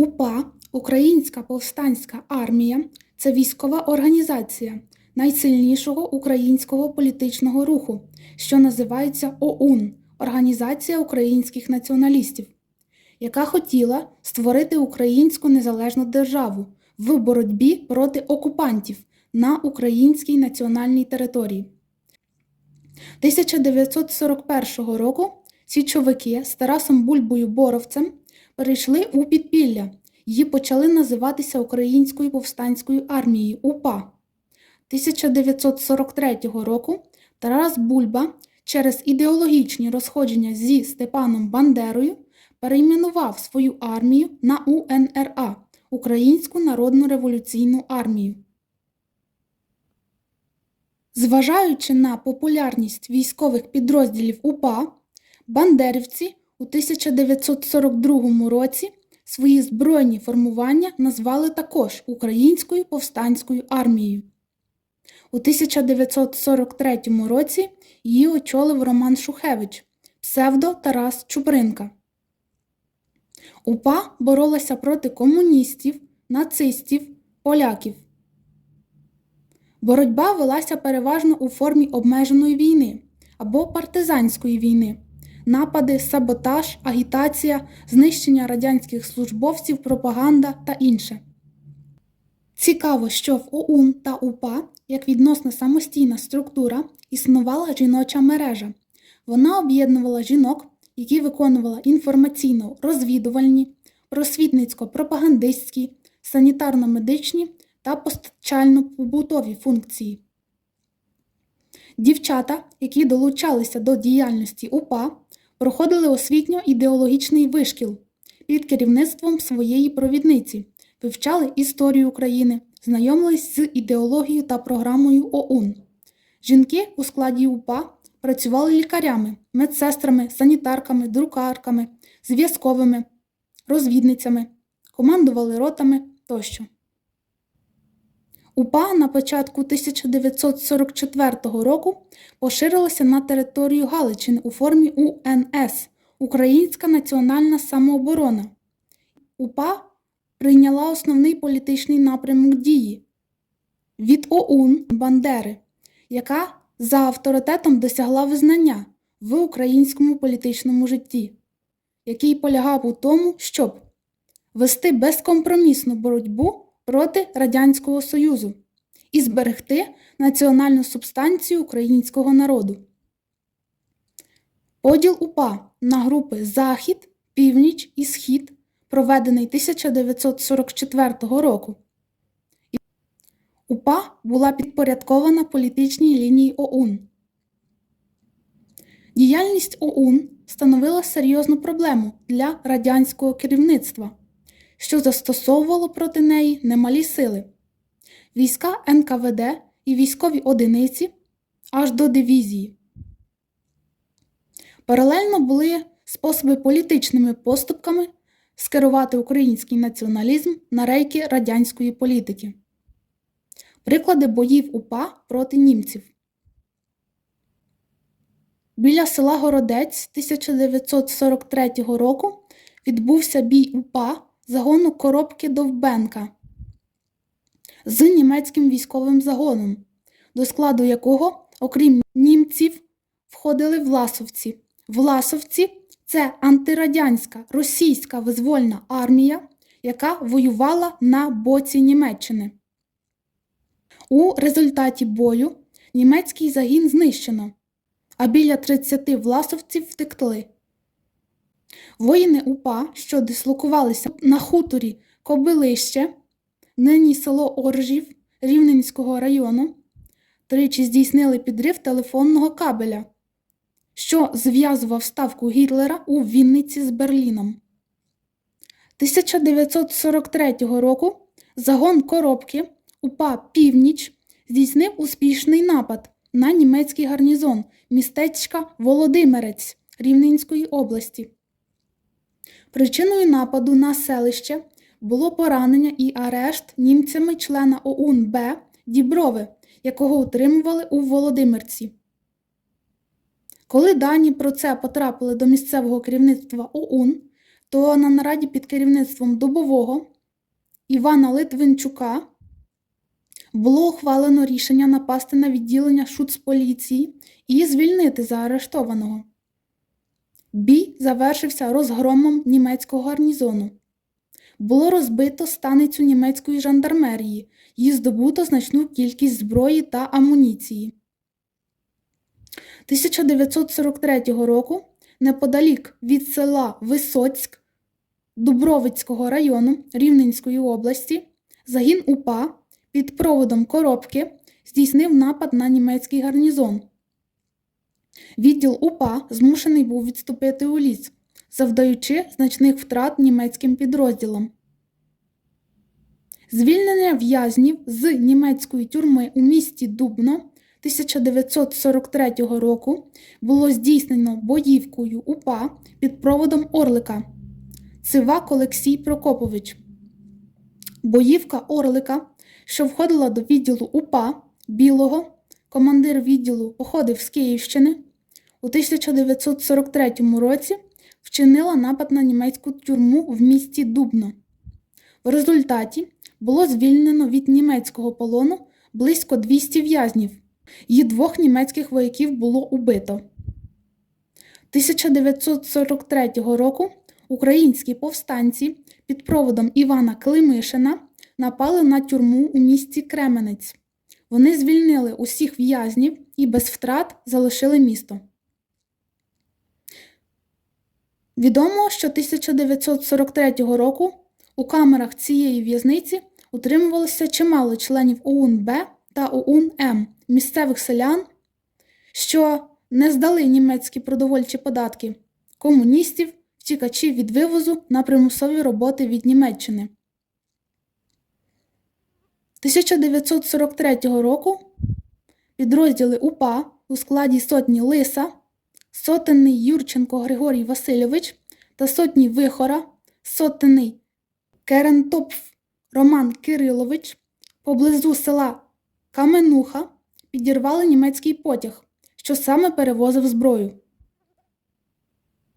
УПА Українська повстанська армія це військова організація найсильнішого українського політичного руху, що називається ОУН Організація українських націоналістів, яка хотіла створити українську незалежну державу в боротьбі проти окупантів на українській національній території. 1941 року січовики з Тарасом Бульбою Боровцем перейшли у підпілля і почали називатися Українською повстанською армією УПА. 1943 року Тарас Бульба через ідеологічні розходження зі Степаном Бандерою перейменував свою армію на УНРА Українську Народну революційну армію. Зважаючи на популярність військових підрозділів УПА, бандерівці у 1942 році свої збройні формування назвали також Українською повстанською армією. У 1943 році її очолив Роман Шухевич, псевдо Тарас Чупринка. УПА боролася проти комуністів, нацистів, поляків. Боротьба велася переважно у формі обмеженої війни або партизанської війни, напади, саботаж, агітація, знищення радянських службовців, пропаганда та інше. Цікаво, що в ОУН та УПА, як відносно самостійна структура, існувала жіноча мережа. Вона об'єднувала жінок, які виконували інформаційно-розвідувальні, просвітницько-пропагандистські, санітарно-медичні та постачально-побутові функції. Дівчата, які долучалися до діяльності УПА, проходили освітньо-ідеологічний вишкіл під керівництвом своєї провідниці, вивчали історію України, знайомились з ідеологією та програмою ОУН. Жінки у складі УПА працювали лікарями, медсестрами, санітарками, друкарками, зв'язковими, розвідницями, командували ротами тощо. УПА на початку 1944 року поширилася на територію Галичини у формі УНС Українська національна самооборона. УПА прийняла основний політичний напрямок дії від ОУН Бандери, яка за авторитетом досягла визнання в українському політичному житті, який полягав у тому, щоб вести безкомпромісну боротьбу проти Радянського Союзу і зберегти національну субстанцію українського народу. Поділ УПА на групи Захід, Північ і Схід, проведений 1944 року. УПА була підпорядкована політичній лінії ОУН. Діяльність ОУН становила серйозну проблему для радянського керівництва що застосовувало проти неї немалі сили. Війська НКВД і військові одиниці аж до дивізії. Паралельно були способи політичними поступками скерувати український націоналізм на рейки радянської політики. Приклади боїв УПА проти німців. Біля села Городець 1943 року відбувся бій УПА загону коробки Довбенка з німецьким військовим загоном, до складу якого, окрім німців, входили власовці. Власовці це антирадянська російська визвольна армія, яка воювала на боці Німеччини. У результаті бою німецький загін знищено, а біля 30 власовців втекли. Воїни УПА, що дислокувалися на хуторі Кобилище, нині село Оржів Рівненського району, тричі здійснили підрив телефонного кабеля, що зв'язував ставку Гітлера у Вінниці з Берліном. 1943 року загон коробки УПА Північ здійснив успішний напад на німецький гарнізон містечка Володимирець Рівненської області. Причиною нападу на селище було поранення і арешт німцями члена ОУН Б Діброви, якого утримували у Володимирці. Коли дані про це потрапили до місцевого керівництва ОУН, то на нараді під керівництвом Дубового Івана Литвинчука було ухвалено рішення напасти на відділення Шуцполіції і звільнити заарештованого. Бій завершився розгромом німецького гарнізону. Було розбито станицю німецької жандармерії і здобуто значну кількість зброї та амуніції. 1943 року неподалік від села Висоцьк Дубровицького району Рівненської області загін УПА під проводом Коробки здійснив напад на німецький гарнізон. Відділ УПА змушений був відступити у ліс, завдаючи значних втрат німецьким підрозділам. Звільнення в'язнів з німецької тюрми у місті Дубно 1943 року було здійснено боївкою УПА під проводом Орлика Цивак Олексій Прокопович. Боївка Орлика, що входила до відділу УПА Білого, командир відділу походив з Київщини, у 1943 році вчинила напад на німецьку тюрму в місті Дубно. В результаті було звільнено від німецького полону близько 200 в'язнів, і двох німецьких вояків було убито. 1943 року українські повстанці під проводом Івана Климишина напали на тюрму у місті Кременець. Вони звільнили усіх в'язнів і без втрат залишили місто. Відомо, що 1943 року у камерах цієї в'язниці утримувалося чимало членів ОУН-Б та ОУН-М місцевих селян, що не здали німецькі продовольчі податки, комуністів, втікачів від вивозу на примусові роботи від Німеччини. 1943 року підрозділи УПА у складі сотні Лиса, сотенний Юрченко Григорій Васильович та сотні Вихора, сотенний Керентопф Роман Кирилович поблизу села Каменуха підірвали німецький потяг, що саме перевозив зброю.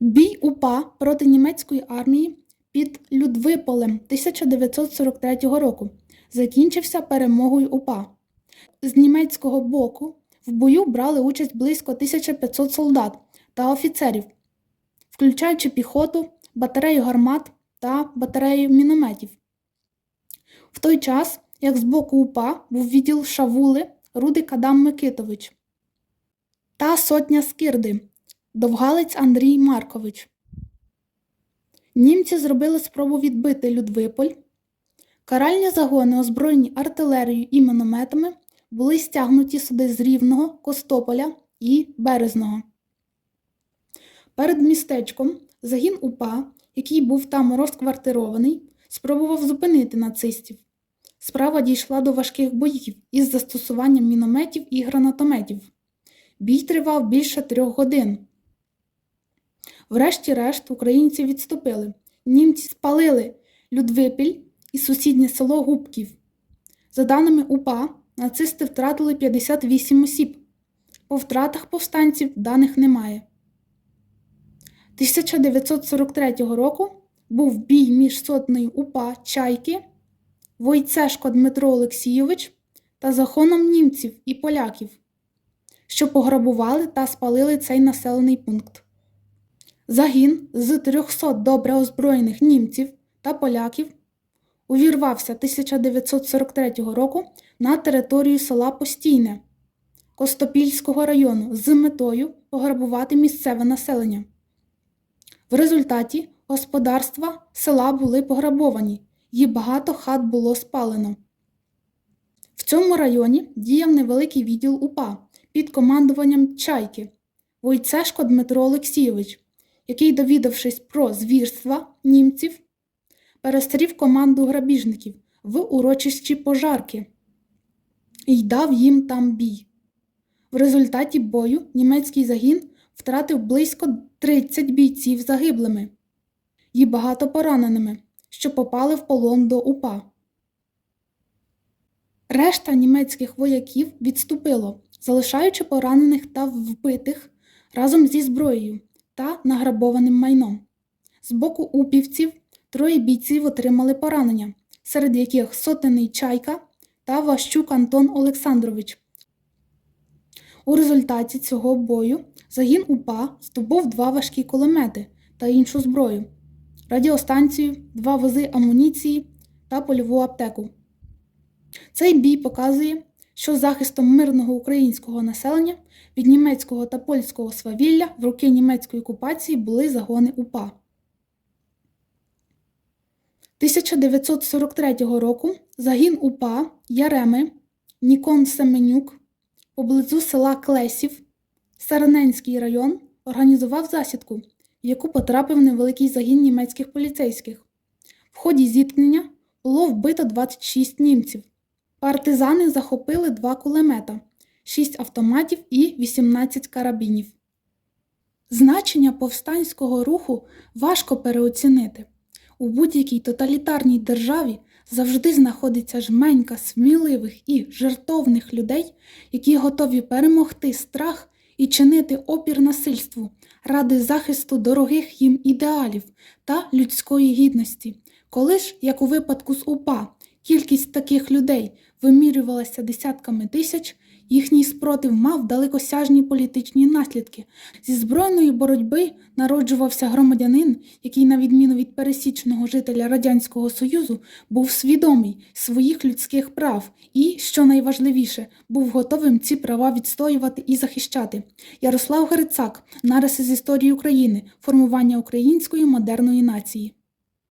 Бій УПА проти німецької армії під Людвиполем 1943 року закінчився перемогою УПА. З німецького боку в бою брали участь близько 1500 солдат та офіцерів, включаючи піхоту, батарею гармат та батарею мінометів. В той час, як з боку УПА був відділ Шавули Рудик Адам Микитович та сотня Скирди Довгалець Андрій Маркович. Німці зробили спробу відбити Людвиполь. Каральні загони, озброєні артилерією і мінометами, були стягнуті сюди з Рівного, Костополя і Березного. Перед містечком загін УПА, який був там розквартирований, спробував зупинити нацистів. Справа дійшла до важких боїв із застосуванням мінометів і гранатометів. Бій тривав більше трьох годин. Врешті-решт українці відступили. Німці спалили Людвипіль і сусіднє село Губків. За даними УПА, нацисти втратили 58 осіб. По втратах повстанців даних немає. 1943 року був бій між сотнею УПА Чайки, Войцешко Дмитро Олексійович та захоном німців і поляків, що пограбували та спалили цей населений пункт. Загін з 300 добре озброєних німців та поляків увірвався 1943 року на територію села Постійне Костопільського району з метою пограбувати місцеве населення. В результаті господарства села були пограбовані і багато хат було спалено. В цьому районі діяв невеликий відділ УПА під командуванням Чайки Войцешко Дмитро Олексійович, який, довідавшись про звірства німців, перестрів команду грабіжників в урочищі пожарки і дав їм там бій. В результаті бою німецький загін втратив близько 30 бійців загиблими і багато пораненими, що попали в полон до УПА. Решта німецьких вояків відступило, залишаючи поранених та вбитих разом зі зброєю та награбованим майном. З боку упівців троє бійців отримали поранення, серед яких сотений Чайка та Ващук Антон Олександрович. У результаті цього бою загін УПА здобув два важкі кулемети та іншу зброю, радіостанцію, два вози амуніції та польову аптеку. Цей бій показує, що захистом мирного українського населення від німецького та польського свавілля в роки німецької окупації були загони УПА. 1943 року загін УПА Яреми Нікон Семенюк поблизу села Клесів, Сарненський район, організував засідку, в яку потрапив невеликий загін німецьких поліцейських. В ході зіткнення було вбито 26 німців. Партизани захопили два кулемета, 6 автоматів і 18 карабінів. Значення повстанського руху важко переоцінити. У будь-якій тоталітарній державі завжди знаходиться жменька сміливих і жертовних людей, які готові перемогти страх і чинити опір насильству ради захисту дорогих їм ідеалів та людської гідності. Коли ж, як у випадку з УПА, кількість таких людей вимірювалася десятками тисяч, їхній спротив мав далекосяжні політичні наслідки. Зі збройної боротьби народжувався громадянин, який, на відміну від пересічного жителя Радянського Союзу, був свідомий своїх людських прав і, що найважливіше, був готовим ці права відстоювати і захищати. Ярослав Грицак, нариси з історії України, формування української модерної нації.